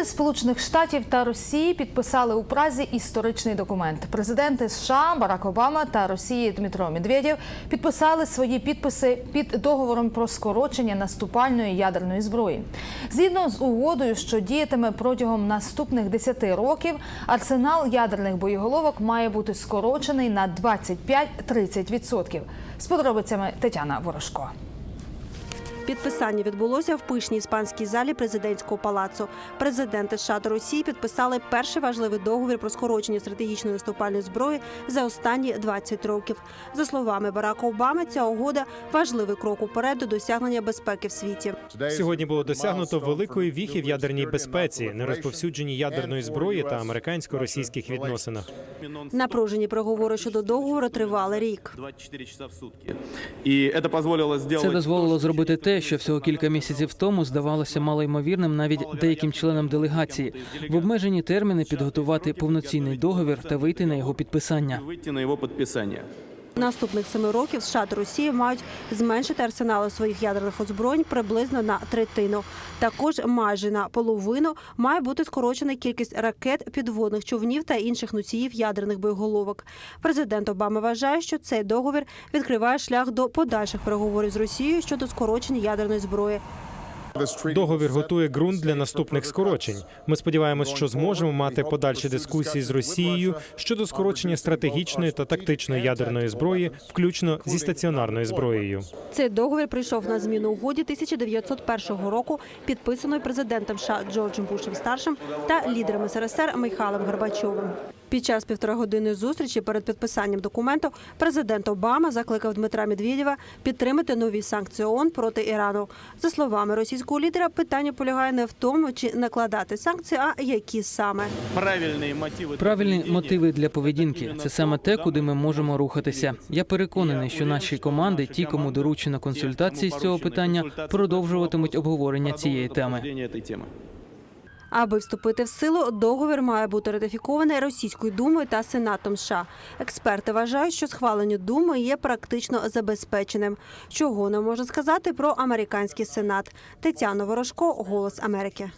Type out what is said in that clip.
Лідери Сполучених Штатів та Росії підписали у Празі історичний документ. Президенти США Барак Обама та Росії Дмитро Медведєв підписали свої підписи під договором про скорочення наступальної ядерної зброї. Згідно з угодою, що діятиме протягом наступних 10 років, арсенал ядерних боєголовок має бути скорочений на 25-30%. З подробицями Тетяна Ворожко. Підписання відбулося в пишній іспанській залі президентського палацу. Президенти США та Росії підписали перший важливий договір про скорочення стратегічної наступальної зброї за останні 20 років. За словами Барака Обами, ця угода важливий крок уперед до досягнення безпеки в світі. Сьогодні було досягнуто великої віхи в ядерній безпеці, нерозповсюдженні ядерної зброї та американсько-російських відносинах. Напружені переговори щодо договору тривали рік. 24 часа в сутки. І це дозволило зробити Це дозволило зробити що всього кілька місяців тому здавалося малоймовірним навіть деяким членам делегації в обмежені терміни підготувати повноцінний договір та вийти на його підписання. вийти на його підписання. Наступних семи років США та Росія мають зменшити арсенали своїх ядерних озброєнь приблизно на третину. Також майже на половину має бути скорочена кількість ракет, підводних човнів та інших носіїв ядерних боєголовок. Президент Обама вважає, що цей договір відкриває шлях до подальших переговорів з Росією щодо скорочення ядерної зброї. Договір готує ґрунт для наступних скорочень. Ми сподіваємось, що зможемо мати подальші дискусії з Росією щодо скорочення стратегічної та тактичної ядерної зброї, включно зі стаціонарною зброєю. Цей договір прийшов на зміну угоді 1901 року, підписаної президентом США Джорджем Бушем старшим та лідером СРСР Михайлом Горбачовим. Під час півторагодинної зустрічі перед підписанням документу президент Обама закликав Дмитра Медведєва підтримати нові санкції ООН проти Ірану. За словами російського лідера, питання полягає не в тому, чи накладати санкції, а які саме. Правильні мотиви. Правильні мотиви для поведінки це саме те, куди ми можемо рухатися. Я переконаний, що наші команди, ті, кому доручено консультації з цього питання, продовжуватимуть обговорення цієї теми. Аби вступити в силу, договір має бути ратифікований Російською думою та Сенатом США. Експерти вважають, що схвалення думи є практично забезпеченим. Чого не можна сказати про американський сенат. Тетяна Ворожко, Голос Америки.